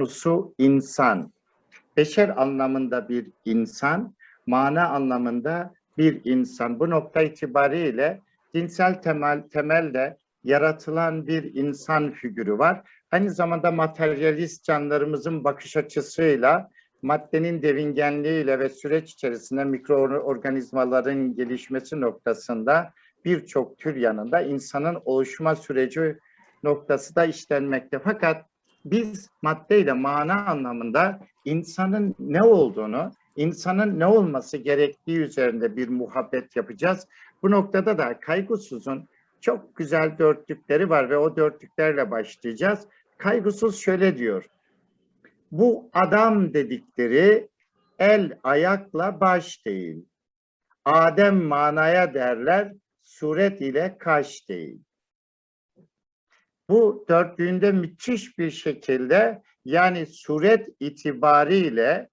konusu insan. Beşer anlamında bir insan, mana anlamında bir insan. Bu nokta itibariyle dinsel temel temelde yaratılan bir insan figürü var. Aynı zamanda materyalist canlarımızın bakış açısıyla maddenin devingenliğiyle ve süreç içerisinde mikroorganizmaların gelişmesi noktasında birçok tür yanında insanın oluşma süreci noktası da işlenmekte. Fakat biz maddeyle mana anlamında insanın ne olduğunu, insanın ne olması gerektiği üzerinde bir muhabbet yapacağız. Bu noktada da kaygısızın çok güzel dörtlükleri var ve o dörtlüklerle başlayacağız. Kaygısız şöyle diyor. Bu adam dedikleri el ayakla baş değil. Adem manaya derler, suret ile kaş değil. Bu dörtlüğünde müthiş bir şekilde yani suret itibariyle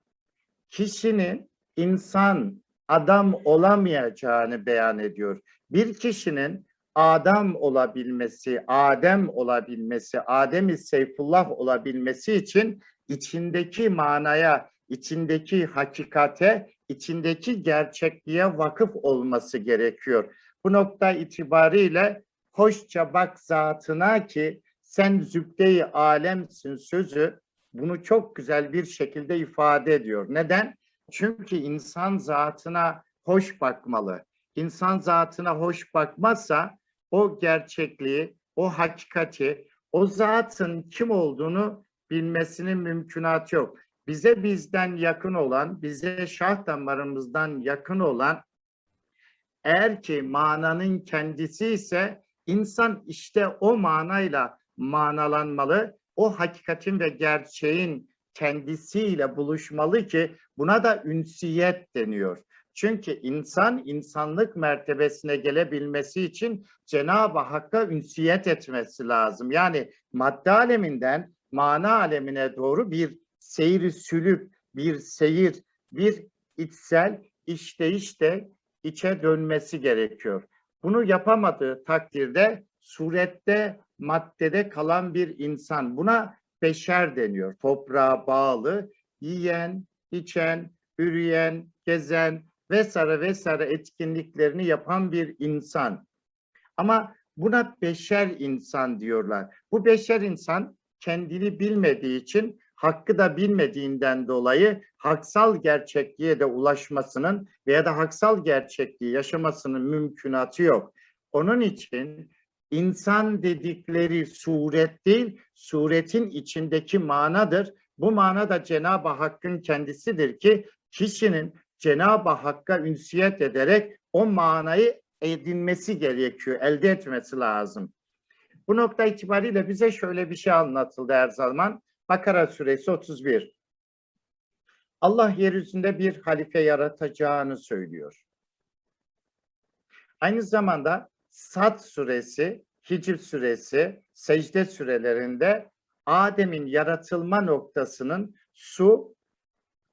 kişinin insan, adam olamayacağını beyan ediyor. Bir kişinin adam olabilmesi, Adem olabilmesi, Adem-i Seyfullah olabilmesi için içindeki manaya, içindeki hakikate, içindeki gerçekliğe vakıf olması gerekiyor. Bu nokta itibariyle hoşça bak zatına ki sen zübde-i alemsin sözü bunu çok güzel bir şekilde ifade ediyor. Neden? Çünkü insan zatına hoş bakmalı. İnsan zatına hoş bakmazsa o gerçekliği, o hakikati, o zatın kim olduğunu bilmesinin mümkünatı yok. Bize bizden yakın olan, bize şah damarımızdan yakın olan eğer ki mananın kendisi ise insan işte o manayla manalanmalı, o hakikatin ve gerçeğin kendisiyle buluşmalı ki buna da ünsiyet deniyor. Çünkü insan insanlık mertebesine gelebilmesi için Cenab-ı Hakk'a ünsiyet etmesi lazım. Yani madde aleminden mana alemine doğru bir seyri sülük, bir seyir, bir içsel işleyiş de içe dönmesi gerekiyor. Bunu yapamadığı takdirde surette, maddede kalan bir insan. Buna beşer deniyor. Toprağa bağlı, yiyen, içen, üreyen, gezen vesaire vesaire etkinliklerini yapan bir insan. Ama buna beşer insan diyorlar. Bu beşer insan kendini bilmediği için hakkı da bilmediğinden dolayı haksal gerçekliğe de ulaşmasının veya da haksal gerçekliği yaşamasının mümkünatı yok. Onun için insan dedikleri suret değil, suretin içindeki manadır. Bu mana da Cenab-ı Hakk'ın kendisidir ki kişinin Cenab-ı Hakk'a ünsiyet ederek o manayı edinmesi gerekiyor, elde etmesi lazım. Bu nokta itibariyle bize şöyle bir şey anlatıldı her zaman. Bakara suresi 31. Allah yeryüzünde bir halife yaratacağını söylüyor. Aynı zamanda Sad suresi, Hicr suresi, secde sürelerinde Adem'in yaratılma noktasının su,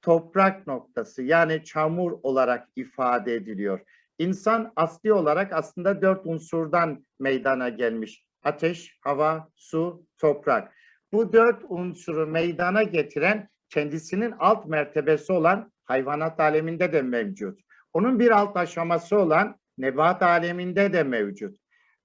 toprak noktası yani çamur olarak ifade ediliyor. İnsan asli olarak aslında dört unsurdan meydana gelmiş. Ateş, hava, su, toprak. Bu dört unsuru meydana getiren kendisinin alt mertebesi olan hayvanat aleminde de mevcut. Onun bir alt aşaması olan nebat aleminde de mevcut.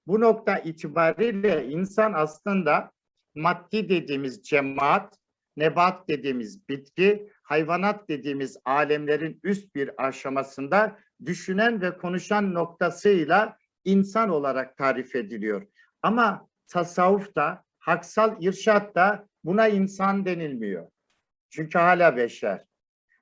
Bu nokta itibariyle insan aslında maddi dediğimiz cemaat, nebat dediğimiz bitki, hayvanat dediğimiz alemlerin üst bir aşamasında düşünen ve konuşan noktasıyla insan olarak tarif ediliyor. Ama tasavvufta, haksal irşatta buna insan denilmiyor. Çünkü hala beşer.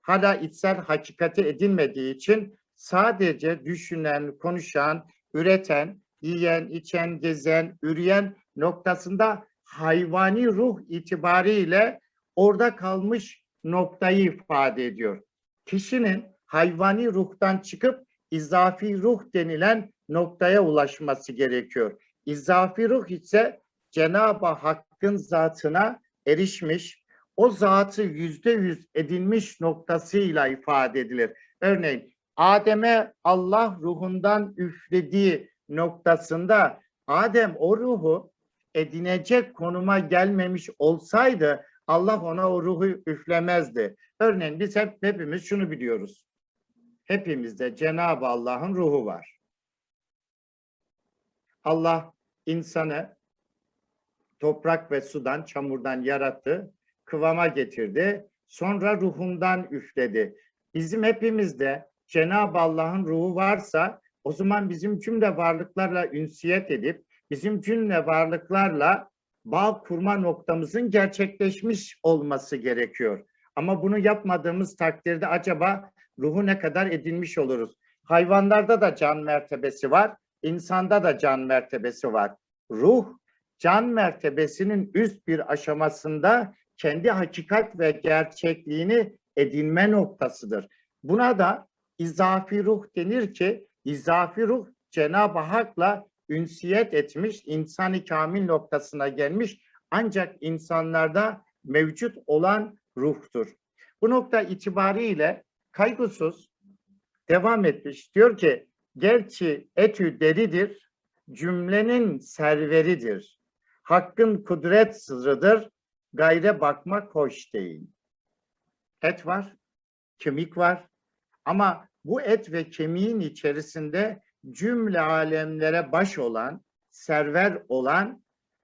Hala içsel hakikati edinmediği için sadece düşünen, konuşan, üreten, yiyen, içen, gezen, üreyen noktasında hayvani ruh itibariyle orada kalmış noktayı ifade ediyor. Kişinin hayvani ruhtan çıkıp izafi ruh denilen noktaya ulaşması gerekiyor. İzafi ruh ise Cenab-ı Hakk'ın zatına erişmiş, o zatı yüzde yüz edinmiş noktasıyla ifade edilir. Örneğin Adem'e Allah ruhundan üflediği noktasında Adem o ruhu edinecek konuma gelmemiş olsaydı Allah ona o ruhu üflemezdi. Örneğin biz hep hepimiz şunu biliyoruz. Hepimizde Cenab-ı Allah'ın ruhu var. Allah insanı toprak ve sudan, çamurdan yarattı, kıvama getirdi. Sonra ruhundan üfledi. Bizim hepimizde Cenab-ı Allah'ın ruhu varsa o zaman bizim cümle varlıklarla ünsiyet edip bizim cümle varlıklarla bağ kurma noktamızın gerçekleşmiş olması gerekiyor. Ama bunu yapmadığımız takdirde acaba ruhu ne kadar edinmiş oluruz? Hayvanlarda da can mertebesi var, insanda da can mertebesi var. Ruh can mertebesinin üst bir aşamasında kendi hakikat ve gerçekliğini edinme noktasıdır. Buna da izafi ruh denir ki izafi ruh Cenab-ı Hak'la ünsiyet etmiş, insani kamil noktasına gelmiş ancak insanlarda mevcut olan ruhtur. Bu nokta itibariyle kaygısız devam etmiş. Diyor ki gerçi etü deridir, cümlenin serveridir. Hakkın kudret sırrıdır, gayre bakmak hoş değil. Et var, kemik var ama bu et ve kemiğin içerisinde cümle alemlere baş olan, server olan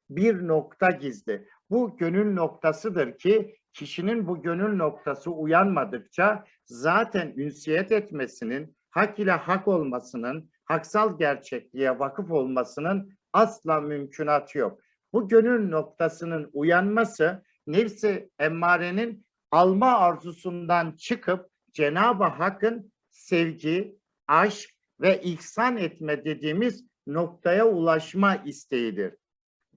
bir nokta gizli. Bu gönül noktasıdır ki kişinin bu gönül noktası uyanmadıkça zaten ünsiyet etmesinin, hak ile hak olmasının, haksal gerçekliğe vakıf olmasının asla mümkünatı yok. Bu gönül noktasının uyanması nefsi emmarenin alma arzusundan çıkıp Cenab-ı Hakk'ın sevgi, aşk ve ihsan etme dediğimiz noktaya ulaşma isteğidir.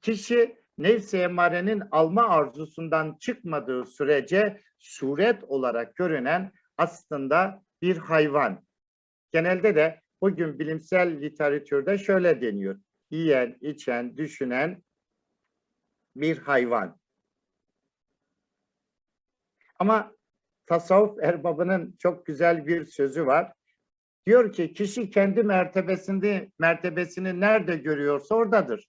Kişi nefs-i emarenin alma arzusundan çıkmadığı sürece suret olarak görünen aslında bir hayvan. Genelde de bugün bilimsel literatürde şöyle deniyor. Yiyen, içen, düşünen bir hayvan. Ama tasavvuf erbabının çok güzel bir sözü var. Diyor ki kişi kendi mertebesinde mertebesini nerede görüyorsa oradadır.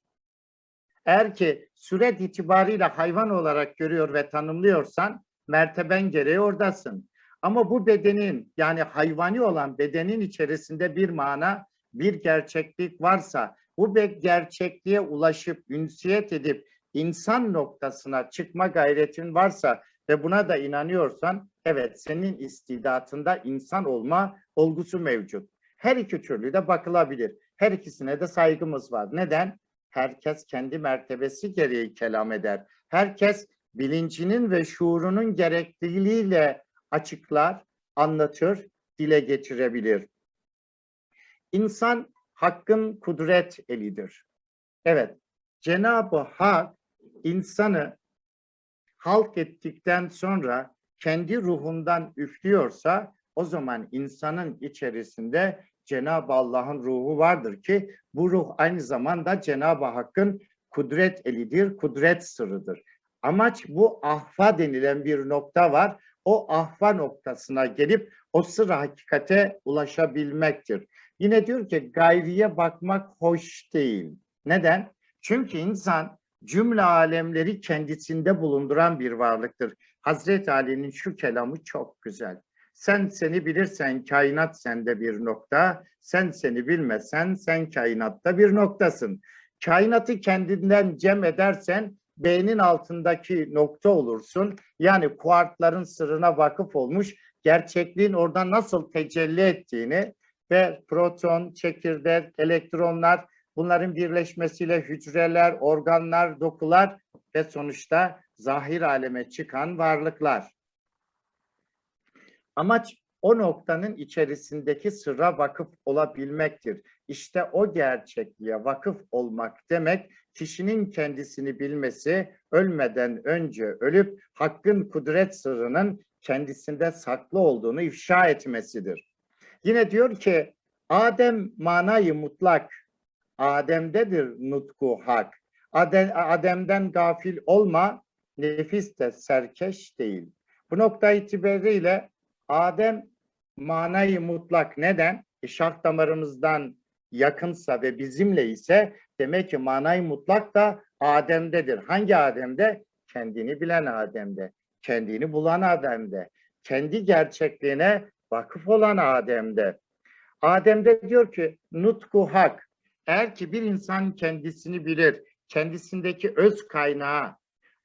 Eğer ki süret itibariyle hayvan olarak görüyor ve tanımlıyorsan merteben gereği oradasın. Ama bu bedenin yani hayvani olan bedenin içerisinde bir mana, bir gerçeklik varsa bu gerçekliğe ulaşıp ünsiyet edip insan noktasına çıkma gayretin varsa ve buna da inanıyorsan evet senin istidatında insan olma olgusu mevcut. Her iki türlü de bakılabilir. Her ikisine de saygımız var. Neden? Herkes kendi mertebesi gereği kelam eder. Herkes bilincinin ve şuurunun gerekliliğiyle açıklar, anlatır, dile getirebilir. İnsan hakkın kudret elidir. Evet, Cenab-ı Hak insanı halk ettikten sonra kendi ruhundan üflüyorsa o zaman insanın içerisinde Cenab-ı Allah'ın ruhu vardır ki bu ruh aynı zamanda Cenab-ı Hakk'ın kudret elidir, kudret sırrıdır. Amaç bu ahva denilen bir nokta var. O ahva noktasına gelip o sır hakikate ulaşabilmektir. Yine diyor ki gayriye bakmak hoş değil. Neden? Çünkü insan cümle alemleri kendisinde bulunduran bir varlıktır. Hazreti Ali'nin şu kelamı çok güzel. Sen seni bilirsen kainat sende bir nokta, sen seni bilmesen sen kainatta bir noktasın. Kainatı kendinden cem edersen beynin altındaki nokta olursun. Yani kuartların sırrına vakıf olmuş, gerçekliğin orada nasıl tecelli ettiğini ve proton, çekirdek, elektronlar bunların birleşmesiyle hücreler, organlar, dokular ve sonuçta zahir aleme çıkan varlıklar. Amaç o noktanın içerisindeki sırra vakıf olabilmektir. İşte o gerçekliğe vakıf olmak demek kişinin kendisini bilmesi, ölmeden önce ölüp hakkın kudret sırrının kendisinde saklı olduğunu ifşa etmesidir. Yine diyor ki Adem manayı mutlak, Adem'dedir nutku hak. Adem, Adem'den gafil olma, nefis de serkeş değil. Bu nokta itibariyle Adem manayı mutlak neden? E, şah damarımızdan yakınsa ve bizimle ise demek ki manayı mutlak da Adem'dedir. Hangi Adem'de? Kendini bilen Adem'de. kendini bulan Adem'de. Kendi gerçekliğine vakıf olan Adem'de. Adem'de diyor ki nutku hak. Eğer ki bir insan kendisini bilir, kendisindeki öz kaynağı,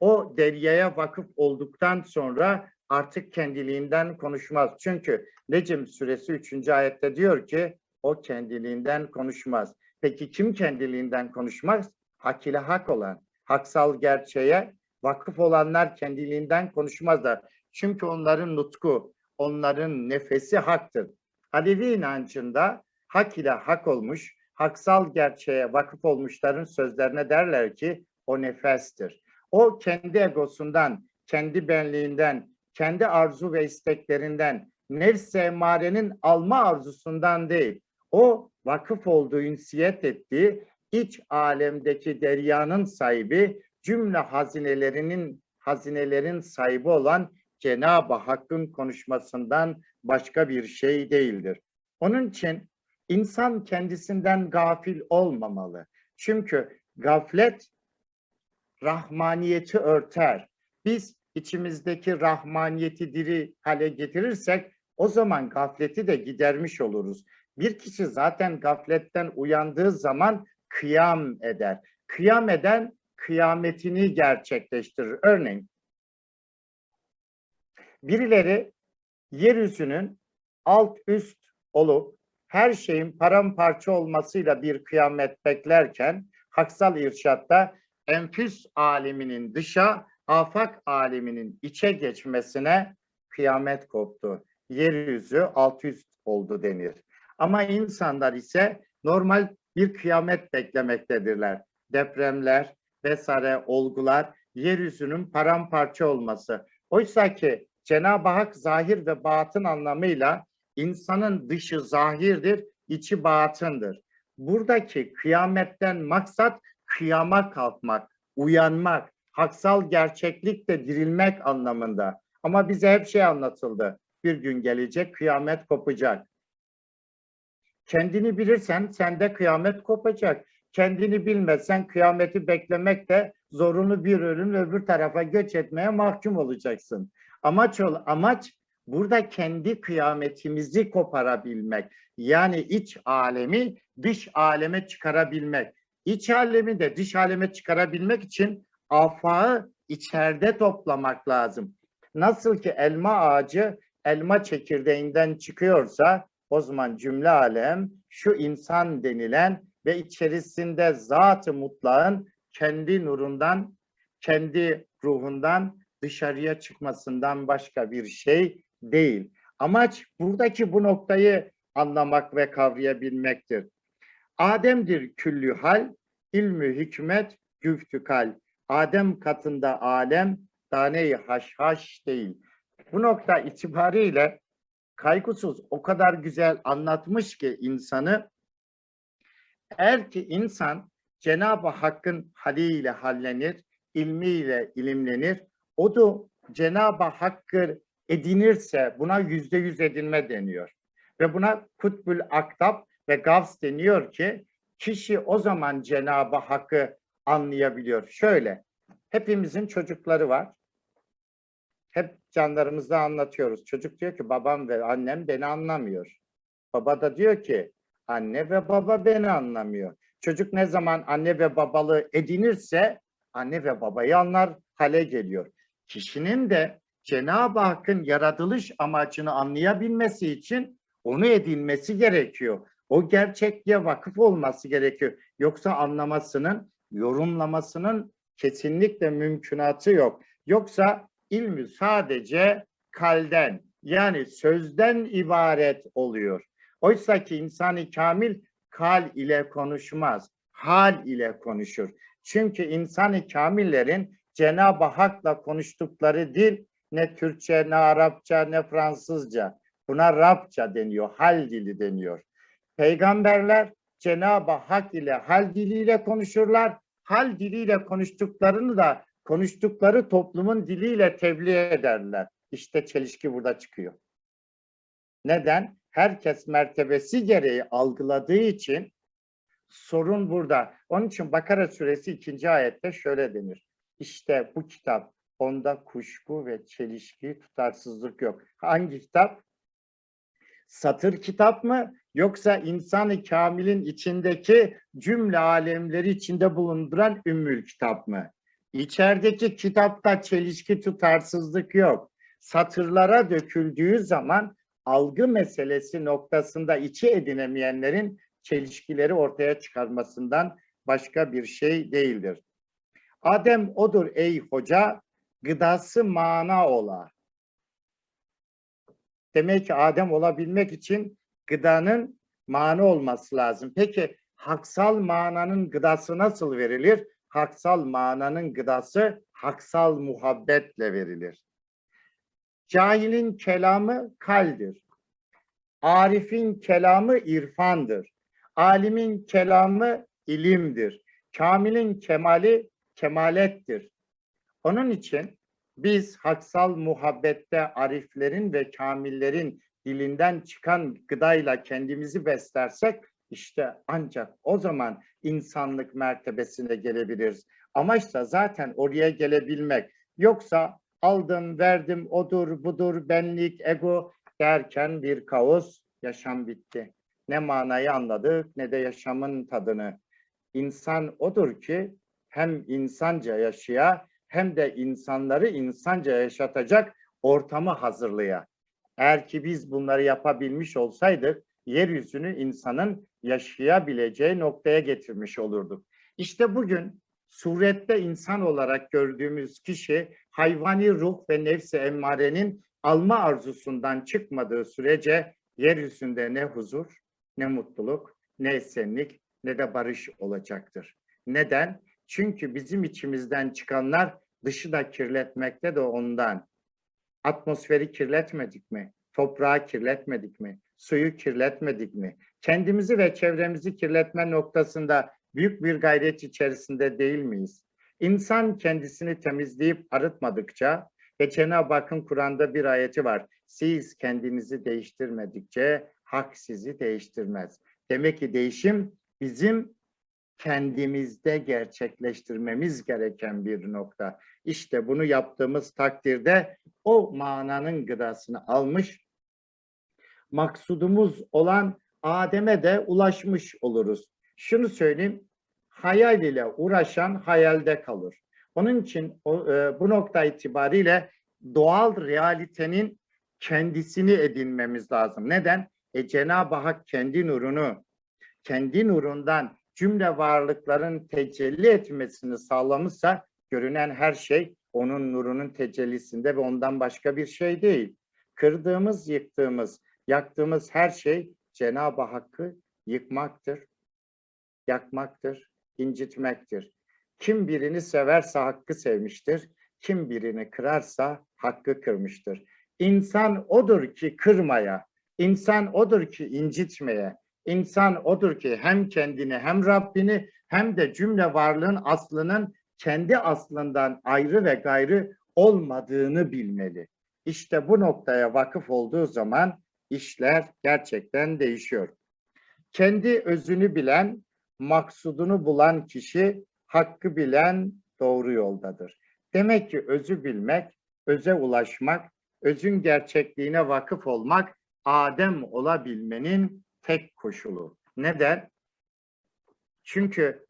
o deryaya vakıf olduktan sonra artık kendiliğinden konuşmaz. Çünkü Necm suresi 3. ayette diyor ki o kendiliğinden konuşmaz. Peki kim kendiliğinden konuşmaz? Hak ile hak olan, haksal gerçeğe vakıf olanlar kendiliğinden konuşmazlar. Çünkü onların nutku, onların nefesi haktır. Alevi inancında hak ile hak olmuş, haksal gerçeğe vakıf olmuşların sözlerine derler ki o nefestir. O kendi egosundan, kendi benliğinden, kendi arzu ve isteklerinden, nefs emarenin alma arzusundan değil, o vakıf olduğu, ünsiyet ettiği iç alemdeki deryanın sahibi, cümle hazinelerinin hazinelerin sahibi olan Cenab-ı Hakk'ın konuşmasından başka bir şey değildir. Onun için insan kendisinden gafil olmamalı. Çünkü gaflet rahmaniyeti örter. Biz içimizdeki rahmaniyeti diri hale getirirsek o zaman gafleti de gidermiş oluruz. Bir kişi zaten gafletten uyandığı zaman kıyam eder. Kıyam eden kıyametini gerçekleştirir. Örneğin birileri yeryüzünün alt üst olup her şeyin paramparça olmasıyla bir kıyamet beklerken haksal irşatta enfüs aleminin dışa, afak aleminin içe geçmesine kıyamet koptu. Yeryüzü alt üst oldu denir. Ama insanlar ise normal bir kıyamet beklemektedirler. Depremler vesaire olgular, yeryüzünün paramparça olması. Oysa ki Cenab-ı Hak zahir ve batın anlamıyla insanın dışı zahirdir, içi batındır. Buradaki kıyametten maksat kıyama kalkmak, uyanmak, haksal gerçeklikte dirilmek anlamında. Ama bize hep şey anlatıldı. Bir gün gelecek kıyamet kopacak. Kendini bilirsen sende kıyamet kopacak. Kendini bilmezsen kıyameti beklemek de zorunlu bir ölüm öbür tarafa göç etmeye mahkum olacaksın. Amaç ol, amaç burada kendi kıyametimizi koparabilmek. Yani iç alemi dış aleme çıkarabilmek. İç alemi de dış aleme çıkarabilmek için afağı içeride toplamak lazım. Nasıl ki elma ağacı elma çekirdeğinden çıkıyorsa o zaman cümle alem şu insan denilen ve içerisinde zat-ı mutlağın kendi nurundan, kendi ruhundan dışarıya çıkmasından başka bir şey değil. Amaç buradaki bu noktayı anlamak ve kavrayabilmektir. Adem'dir küllü hal, ilmü hikmet güftükal. Adem katında alem, tane-i haşhaş değil. Bu nokta itibariyle kaygısız o kadar güzel anlatmış ki insanı eğer ki insan Cenab-ı Hakk'ın haliyle hallenir, ilmiyle ilimlenir, o da Cenab-ı Hakk'ı edinirse buna yüzde yüz edinme deniyor. Ve buna kutbül aktab ve gavs deniyor ki kişi o zaman Cenab-ı Hakk'ı anlayabiliyor. Şöyle, hepimizin çocukları var. Hep canlarımızda anlatıyoruz. Çocuk diyor ki babam ve annem beni anlamıyor. Baba da diyor ki anne ve baba beni anlamıyor. Çocuk ne zaman anne ve babalı edinirse anne ve babayı anlar hale geliyor. Kişinin de Cenab-ı Hakk'ın yaratılış amacını anlayabilmesi için onu edinmesi gerekiyor. O gerçekliğe vakıf olması gerekiyor. Yoksa anlamasının, yorumlamasının kesinlikle mümkünatı yok. Yoksa ilmi sadece kalden yani sözden ibaret oluyor. Oysa ki insani kamil kal ile konuşmaz, hal ile konuşur. Çünkü insani kamillerin Cenab-ı Hak'la konuştukları dil ne Türkçe, ne Arapça, ne Fransızca. Buna Rabça deniyor, hal dili deniyor. Peygamberler Cenab-ı Hak ile hal diliyle konuşurlar. Hal diliyle konuştuklarını da konuştukları toplumun diliyle tebliğ ederler. İşte çelişki burada çıkıyor. Neden? Herkes mertebesi gereği algıladığı için sorun burada. Onun için Bakara suresi ikinci ayette şöyle denir. İşte bu kitap onda kuşku ve çelişki, tutarsızlık yok. Hangi kitap? Satır kitap mı yoksa insan-ı kamilin içindeki cümle alemleri içinde bulunduran ümmül kitap mı? İçerideki kitapta çelişki, tutarsızlık yok. Satırlara döküldüğü zaman algı meselesi noktasında içi edinemeyenlerin çelişkileri ortaya çıkarmasından başka bir şey değildir. Adem odur ey hoca, gıdası mana ola. Demek ki Adem olabilmek için gıdanın mana olması lazım. Peki haksal mananın gıdası nasıl verilir? Haksal mananın gıdası haksal muhabbetle verilir. Cahilin kelamı kaldir. Arif'in kelamı irfandır. Alimin kelamı ilimdir. Kamilin kemali kemalettir. Onun için biz haksal muhabbette ariflerin ve kamillerin dilinden çıkan gıdayla kendimizi beslersek işte ancak o zaman insanlık mertebesine gelebiliriz. Amaç da zaten oraya gelebilmek. Yoksa aldım, verdim, odur, budur, benlik, ego derken bir kaos, yaşam bitti. Ne manayı anladık ne de yaşamın tadını. İnsan odur ki hem insanca yaşaya hem de insanları insanca yaşatacak ortamı hazırlaya. Eğer ki biz bunları yapabilmiş olsaydık yeryüzünü insanın yaşayabileceği noktaya getirmiş olurduk. İşte bugün surette insan olarak gördüğümüz kişi hayvani ruh ve nefsi emmarenin alma arzusundan çıkmadığı sürece yeryüzünde ne huzur, ne mutluluk, ne esenlik, ne de barış olacaktır. Neden? Çünkü bizim içimizden çıkanlar dışı da kirletmekte de ondan. Atmosferi kirletmedik mi? Toprağı kirletmedik mi? Suyu kirletmedik mi? Kendimizi ve çevremizi kirletme noktasında büyük bir gayret içerisinde değil miyiz? İnsan kendisini temizleyip arıtmadıkça ve Cenab-ı Hakk'ın Kur'an'da bir ayeti var. Siz kendinizi değiştirmedikçe hak sizi değiştirmez. Demek ki değişim bizim kendimizde gerçekleştirmemiz gereken bir nokta. İşte bunu yaptığımız takdirde o mananın gıdasını almış, maksudumuz olan Adem'e de ulaşmış oluruz. Şunu söyleyeyim, hayal ile uğraşan hayalde kalır. Onun için o, e, bu nokta itibariyle doğal realitenin kendisini edinmemiz lazım. Neden? E, Cenab-ı Hak kendi nurunu, kendi nurundan cümle varlıkların tecelli etmesini sağlamışsa görünen her şey onun nurunun tecellisinde ve ondan başka bir şey değil. Kırdığımız, yıktığımız, yaktığımız her şey Cenab-ı Hakk'ı yıkmaktır, yakmaktır, incitmektir. Kim birini severse hakkı sevmiştir, kim birini kırarsa hakkı kırmıştır. İnsan odur ki kırmaya, insan odur ki incitmeye, insan odur ki hem kendini hem Rabbini hem de cümle varlığın aslının kendi aslından ayrı ve gayrı olmadığını bilmeli. İşte bu noktaya vakıf olduğu zaman işler gerçekten değişiyor. Kendi özünü bilen, maksudunu bulan kişi hakkı bilen doğru yoldadır. Demek ki özü bilmek, öze ulaşmak, özün gerçekliğine vakıf olmak Adem olabilmenin tek koşulu. Neden? Çünkü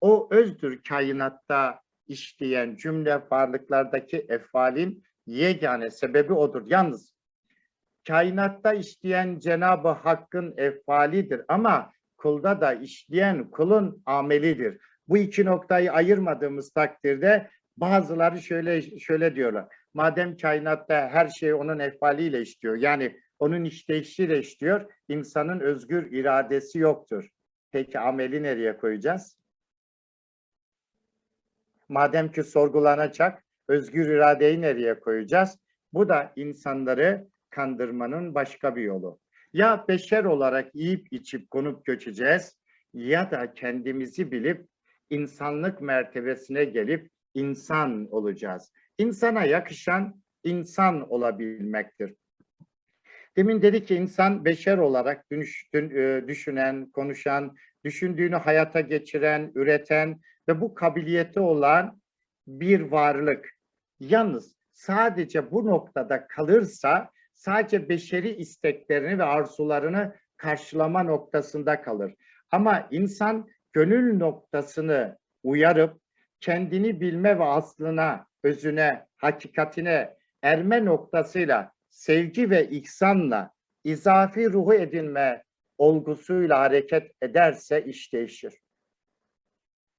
o özdür kainatta işleyen cümle varlıklardaki efalin yegane sebebi odur. Yalnız kainatta işleyen Cenab-ı Hakk'ın efalidir ama kulda da işleyen kulun amelidir. Bu iki noktayı ayırmadığımız takdirde bazıları şöyle şöyle diyorlar. Madem kainatta her şey onun efaliyle işliyor. Yani onun işleyişiyle işliyor. insanın özgür iradesi yoktur. Peki ameli nereye koyacağız? Madem ki sorgulanacak, özgür iradeyi nereye koyacağız? Bu da insanları kandırmanın başka bir yolu. Ya beşer olarak yiyip içip konup göçeceğiz ya da kendimizi bilip insanlık mertebesine gelip insan olacağız. İnsana yakışan insan olabilmektir. Demin dedi ki insan beşer olarak düşünen, konuşan, düşündüğünü hayata geçiren, üreten ve bu kabiliyeti olan bir varlık. Yalnız sadece bu noktada kalırsa sadece beşeri isteklerini ve arzularını karşılama noktasında kalır. Ama insan gönül noktasını uyarıp kendini bilme ve aslına, özüne, hakikatine erme noktasıyla sevgi ve ihsanla izafi ruhu edinme olgusuyla hareket ederse iş değişir.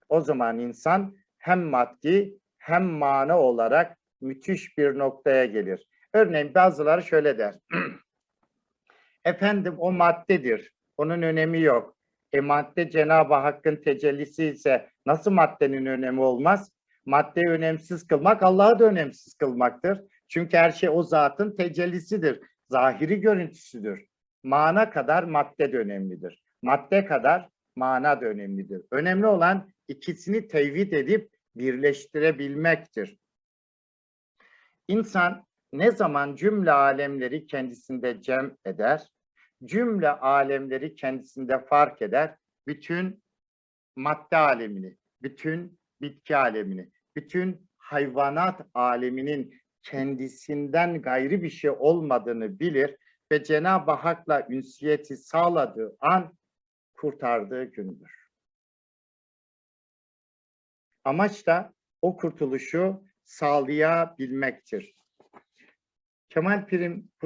O zaman insan hem maddi hem mana olarak müthiş bir noktaya gelir. Örneğin bazıları şöyle der. Efendim o maddedir. Onun önemi yok. E madde Cenab-ı Hakk'ın tecellisi ise nasıl maddenin önemi olmaz? Maddeyi önemsiz kılmak Allah'ı da önemsiz kılmaktır. Çünkü her şey o zatın tecellisidir. Zahiri görüntüsüdür. Mana kadar madde de önemlidir. Madde kadar mana da önemlidir. Önemli olan ikisini tevhid edip birleştirebilmektir. İnsan ne zaman cümle alemleri kendisinde cem eder, cümle alemleri kendisinde fark eder, bütün madde alemini, bütün bitki alemini, bütün hayvanat aleminin kendisinden gayri bir şey olmadığını bilir ve Cenab-ı Hak'la ünsiyeti sağladığı an kurtardığı gündür. Amaç da o kurtuluşu sağlayabilmektir. Kemal Pirim burada